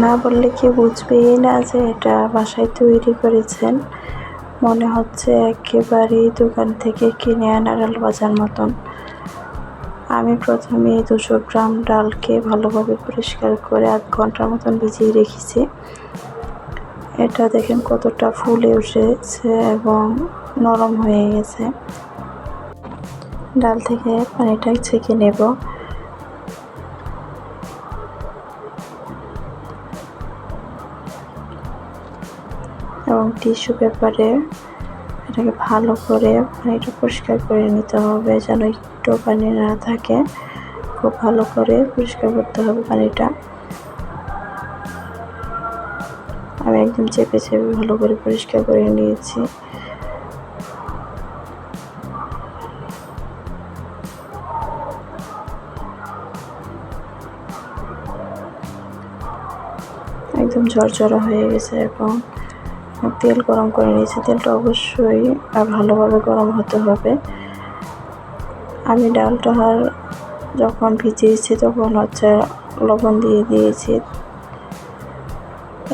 না বললে কি বুঝবেই না যে এটা বাসায় তৈরি করেছেন। মনে হচ্ছে একেবারেই দোকান থেকে কিনে আনা ডাল বাজার মতন। আমি প্রথমে দুশো গ্রাম ডালকে ভালোভাবে পরিষ্কার করে আধ ঘণ্টার মতন ভিজিয়ে রেখেছি। এটা দেখেন কতটা ফুলে উঠেছে এবং নরম হয়ে গেছে। ডাল থেকে পানিটা ছেঁকে নেব। এবং টিস্যু পেপারে এটাকে ভালো করে পানিটা পরিষ্কার করে নিতে হবে যেন একটু পানি না থাকে। খুব ভালো করে পরিষ্কার করতে হবে পানিটা। আমি একদম চেপে চেপে ভালো করে পরিষ্কার করে নিয়েছি। একদম ঝরঝরা হয়ে গেছে এবং তেল গরম করে নিয়েছি। তেলটা অবশ্যই ভালোভাবে গরম হতে হবে। আমি ডালটা যখন ভিজিয়েছি তখন হচ্ছে লবণ দিয়ে দিয়েছি।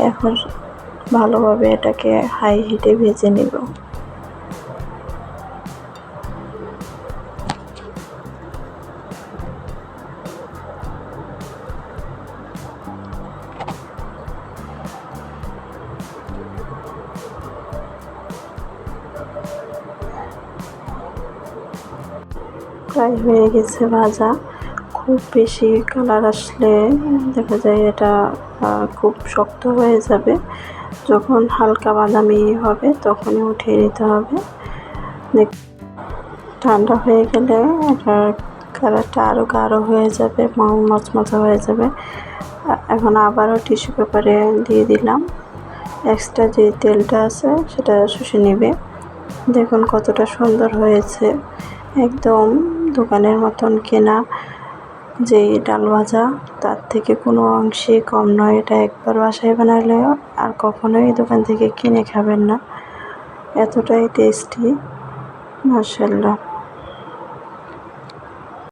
এখন ভালোভাবে এটাকে হাই হিটে ভেজে নেব। প্রায় হয়ে গেছে ভাজা। খুব বেশি কালার আসলে দেখা যায় এটা খুব শক্ত হয়ে যাবে। যখন হালকা বাদামি হবে তখনই উঠিয়ে নিতে হবে। ঠান্ডা হয়ে গেলে এটার কালারটা আরও গাঢ় হয়ে যাবে মচমচা হয়ে যাবে। এখন আবারও টিস্যু পেপারে দিয়ে দিলাম। এক্সট্রা যে তেলটা আছে সেটা শুষে নেবে। দেখুন কতটা সুন্দর হয়েছে। একদম দোকানের মতন কেনা যে ডাল ভাজা, তার থেকে কোনো অংশে কম নয়। এটা একবার বাসায় বানালে আর কখনোই দোকান থেকে কিনে খাবেন না। এতটাই টেস্টি মার্শাল্লাহ